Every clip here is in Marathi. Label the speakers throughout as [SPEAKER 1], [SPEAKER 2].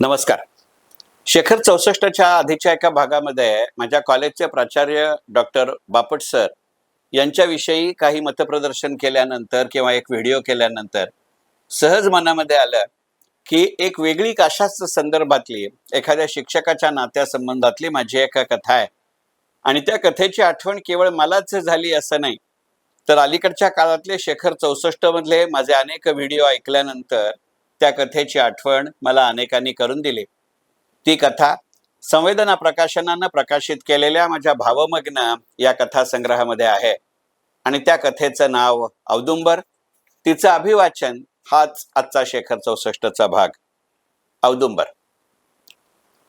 [SPEAKER 1] नमस्कार. शेखर चौसष्टच्या आधीच्या एका भागामध्ये माझ्या कॉलेजचे प्राचार्य डॉक्टर बापट सर यांच्याविषयी काही मतप्रदर्शन केल्यानंतर किंवा एक व्हिडिओ केल्यानंतर सहज मनामध्ये आलं की एक वेगळी अशाच संदर्भातली एखाद्या शिक्षकाच्या नात्यासंबंधातली माझी एक कथा आहे. आणि त्या कथेची आठवण केवळ मलाच झाली असं नाही. तर अलीकडच्या काळातले शेखर चौसष्ट मधले माझे अनेक व्हिडिओ ऐकल्यानंतर त्या कथेची आठवण मला अनेकांनी करून दिली. ती कथा संवेदना प्रकाशनानं प्रकाशित केलेल्या माझ्या भावमग्न या कथा संग्रहामध्ये आहे. आणि त्या कथेचं नाव औदुंबर. तिचं अभिवाचन हाच आजचा शेखर चौसष्टचा भाग. औदुंबर.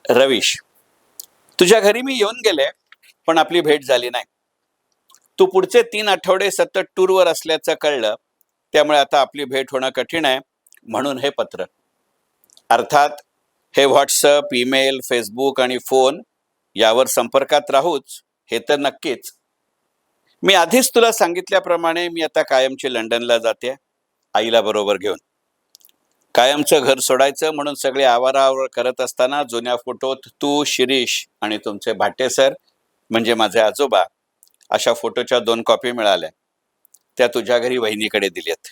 [SPEAKER 1] रवीश तुझ्या घरी मी येऊन गेले पण आपली भेट झाली नाही. तू पुढचे तीन आठवडे सतत टूरवर असल्याचं कळलं त्यामुळे आता आपली भेट होणं कठीण आहे. म्हणून हे पत्र. अर्थात हे व्हॉट्सअप ईमेल फेसबुक आणि फोन यावर संपर्कात राहूच हे तर नक्कीच. मी आधीच तुला सांगितल्याप्रमाणे मी आता कायमची लंडनला जाते आईला बरोबर घेऊन. कायमचं घर सोडायचं म्हणून सगळे आवारावर करत असताना जुन्या फोटोत तू शिरीष आणि तुमचे भाटे सर म्हणजे माझे आजोबा अशा फोटोच्या दोन कॉपी मिळाल्या. त्या तुझ्या घरी वहिनीकडे दिल्यात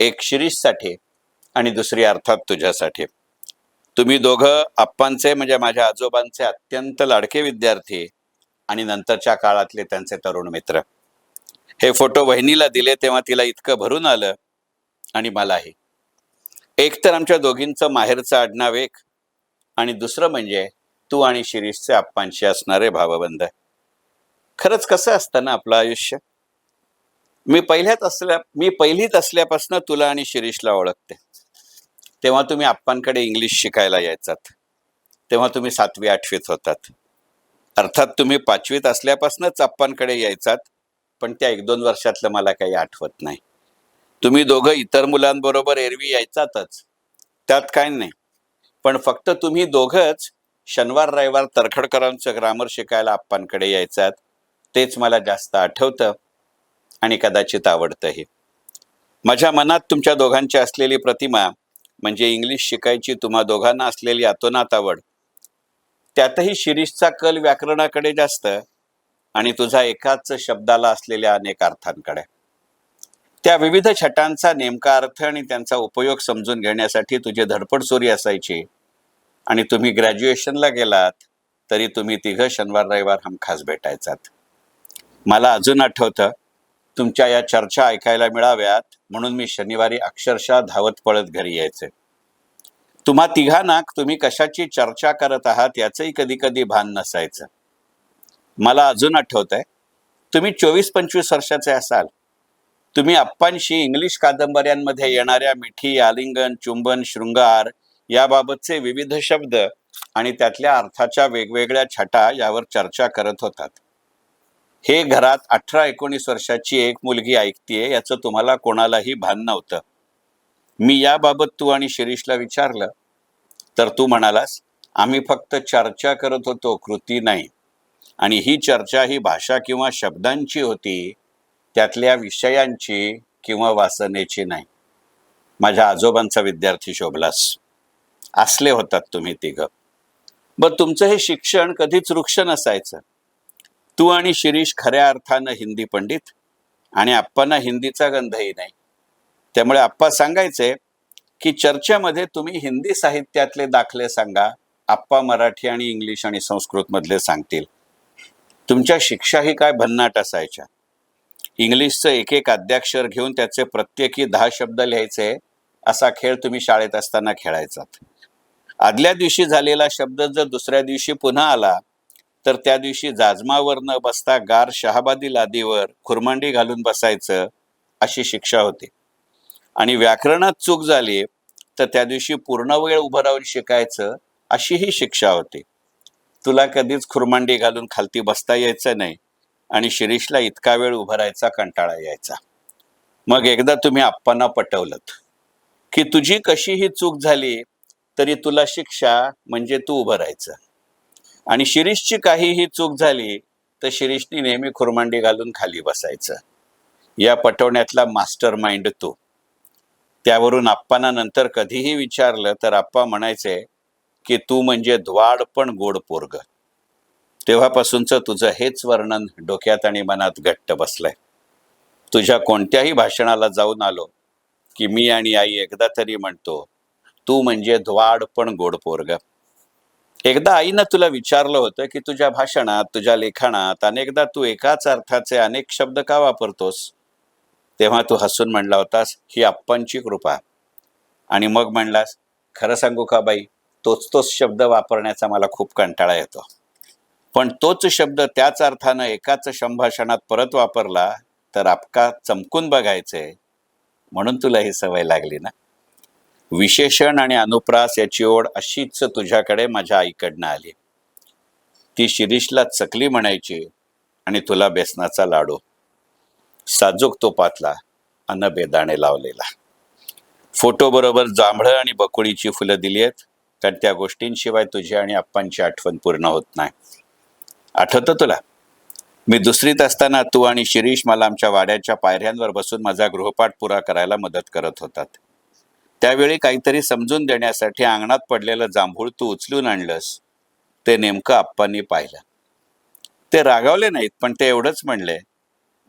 [SPEAKER 1] एक शिरीषसाठी आणि दुसरी अर्थात तुझ्यासाठी. तुम्ही दोघं आप्पांचे म्हणजे माझ्या आजोबांचे अत्यंत लाडके विद्यार्थी आणि नंतरच्या काळातले त्यांचे तरुण मित्र. हे फोटो वहिनीला दिले तेव्हा तिला इतकं भरून आलं आणि मलाही. एक तर आमच्या दोघींचं माहेरचं आडनाव एक आणि दुसरं म्हणजे तू आणि शिरीषचे आप्पांशी असणारे भावबंध. खरंच कसं असतं ना आपलं आयुष्य? मी पहिल्यात असल्या मी पहिलीत असल्यापासून तुला आणि शिरीषला ओळखते. तेव्हा तुम्ही आप्पांकडे इंग्लिश शिकायला यायचात. तेव्हा तुम्ही सातवी आठवीत होतात. अर्थात तुम्ही पाचवीत असल्यापासूनच आप्पांकडे यायचात पण त्या एक दोन वर्षातलं मला काही आठवत नाही. तुम्ही दोघं इतर मुलांबरोबर एरवी यायचातच. त्यात काय नाही. पण फक्त तुम्ही दोघंच शनिवार रविवार तरखडकरांचं ग्रामर शिकायला आप्पांकडे यायचात तेच मला जास्त आठवतं आणि कदाचित आवडतंही. माझ्या मनात तुमच्या दोघांची असलेली प्रतिमा म्हणजे इंग्लिश शिकायची तुम्हा दोघांना असलेली अतोनात आवड. त्यातही शिरीषचा कल व्याकरणाकडे जास्त आणि तुझा एकाच शब्दाला असलेल्या अनेक अर्थांकडे. त्या विविध छटांचा नेमका अर्थ आणि त्यांचा उपयोग समजून घेण्यासाठी तुझी धडपड चोरी असायची. आणि तुम्ही ग्रॅज्युएशनला गेलात तरी तुम्ही तिघं शनिवार रविवार हमखास भेटायचात. मला अजून आठवतं तुमच्या या चर्चा ऐकायला मिळाव्यात म्हणून मी शनिवारी अक्षरशः धावत पळत घरी यायचे. तुम्हा तिघांना तुम्ही कशाची चर्चा करत आहात याचंही कधी कधी भान नसायचं. मला अजून आठवतंय तुम्ही चोवीस पंचवीस वर्षाचे असाल. तुम्ही आप्पांशी इंग्लिश कादंबऱ्यांमध्ये येणाऱ्या मिठी आलिंगन चुंबन शृंगार याबाबतचे विविध शब्द आणि त्यातल्या अर्थाच्या वेगवेगळ्या छटा यावर चर्चा करत होतात. हे घरात अठरा एकोणीस वर्षाची एक मुलगी ऐकतीये याचं तुम्हाला कोणालाही भान नव्हतं. मी याबाबत तू आणि शिरीषला विचारलं तर तू म्हणालास आम्ही फक्त चर्चा करत होतो कृती नाही. आणि ही चर्चा ही भाषा किंवा शब्दांची होती त्यातल्या विषयांची किंवा वासनेची नाही. माझ्या आजोबांचा विद्यार्थी शोभलास. असले होतात तुम्ही तिघं. ब तुमचं हे शिक्षण कधीच वृक्ष नसायचं. तू आणि शिरीष खऱ्या अर्थानं हिंदी पंडित आणि आप्पांना हिंदीचा गंधही नाही. त्यामुळे आप्पा सांगायचे की चर्चेमध्ये तुम्ही हिंदी साहित्यातले दाखले सांगा आप्पा मराठी आणि इंग्लिश आणि संस्कृत मधले सांगतील. तुमच्या शिक्षाही काय भन्नाट असायच्या. इंग्लिशचं एक एक अद्याक्षर घेऊन त्याचे प्रत्येकी दहा शब्द लिहायचे असा खेळ तुम्ही शाळेत असताना खेळायचात. आदल्या दिवशी झालेला शब्द जर दुसऱ्या दिवशी पुन्हा आला तर त्या दिवशी जाजमावर न बसता गार शहाबादी लादीवर खुरमांडी घालून बसायचं अशी शिक्षा होती. आणि व्याकरणात चूक झाली तर त्या दिवशी पूर्ण वेळ उभं राहून शिकायचं अशी ही शिक्षा होती. तुला कधीच खुरमांडी घालून खालती बसता यायचं नाही आणि शिरीषला इतका वेळ उभं राहायचा कंटाळा यायचा. मग एकदा तुम्ही आप्पांना पटवलं की तुझी कशीही चूक झाली तरी तुला शिक्षा म्हणजे तू उभं राहायचं. आणि शिरीषची काहीही चूक झाली तर शिरीषनी नेहमी खुरमांडी घालून खाली बसायचं. या पटवण्यातला मास्टर माइंड तू. त्यावरून आप्पांना नंतर कधीही विचारलं तर आप्पा म्हणायचे की तू म्हणजे द्वाड पण गोड पोरग. तेव्हापासूनचं तुझं हेच वर्णन डोक्यात आणि मनात घट्ट बसलंय. तुझ्या कोणत्याही भाषणाला जाऊन आलो की मी आणि आई एकदा तरी म्हणतो तू म्हणजे द्वाड पण गोड पोरग. एकदा आईनं तुला विचारलं होतं की तुझ्या भाषणात तुझ्या लेखनात अनेकदा तू एकाच अर्थाचे अनेक शब्द का वापरतोस? तेव्हा तू हसून म्हणला होतास ही आप्पांची कृपा. आणि मग म्हणलास खरं सांगू का बाई तोच तोच शब्द वापरण्याचा मला खूप कंटाळा येतो. पण तोच शब्द त्याच अर्थानं एकाच संभाषणात परत वापरला तर आपका चमकून बघायचंय म्हणून तुला ही सवय लागली ना? विशेषण आणि अनुप्रास याची ओढ अशीच तुझ्याकडे माझ्या आईकडनं आली. ती शिरीषला चकली म्हणायची आणि तुला बेसनाचा लाडू. साजूक तोपातला अन्न बेदाणे लावलेला. फोटो बरोबर जांभळं आणि बकुळीची फुलं दिली आहेत कारण त्या गोष्टींशिवाय तुझी आणि आप्पांची आठवण पूर्ण होत नाही. आठवतं तुला? मी दुसरीत असताना तू आणि शिरीष मला आमच्या वाड्याच्या पायऱ्यांवर बसून माझा गृहपाठ पुरा करायला मदत करत होतात. त्यावेळी काहीतरी समजून देण्यासाठी अंगणात पडलेलं जांभूळ तू उचलून आणलंस. ते नेमकं आप्पांनी पाहिलं. ते रागावले नाहीत पण ते एवढंच म्हणले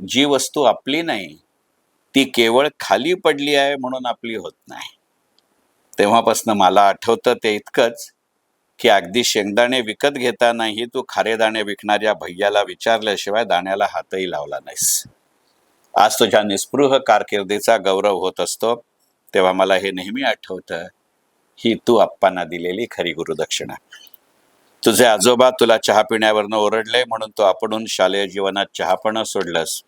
[SPEAKER 1] जी वस्तू आपली नाही ती केवळ खाली पडली आहे म्हणून आपली होत नाही. तेव्हापासनं मला आठवतं ते इतकंच की अगदी शेंगदाणे विकत घेतानाही तू खारे दाणे विकणाऱ्या भैयाला विचारल्याशिवाय दाण्याला हातही लावला नाहीस. आज तुझ्या निस्पृह कारकिर्दीचा गौरव होत असतो. तेव्हा मला हे नेहमी आठवतं ही तू आप्पांना दिलेली खरी गुरुदक्षिणा. तुझे आजोबा तुला चहा पिण्यावरनं ओरडले म्हणून तू आपणून शालेय जीवनात चहापणं सोडलंस.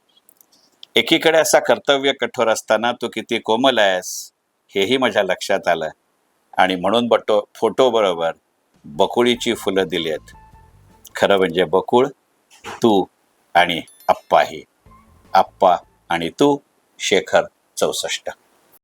[SPEAKER 1] एकीकडे असा कर्तव्य कठोर असताना तू किती कोमल आहेस हेही माझ्या लक्षात आलं. आणि म्हणून बटो फोटो बरोबर बकुळीची फुलं दिली आहेत. खरं म्हणजे बकुळ तू आणि आप्पाही आप्पा आणि तू शेखर चौसष्ट.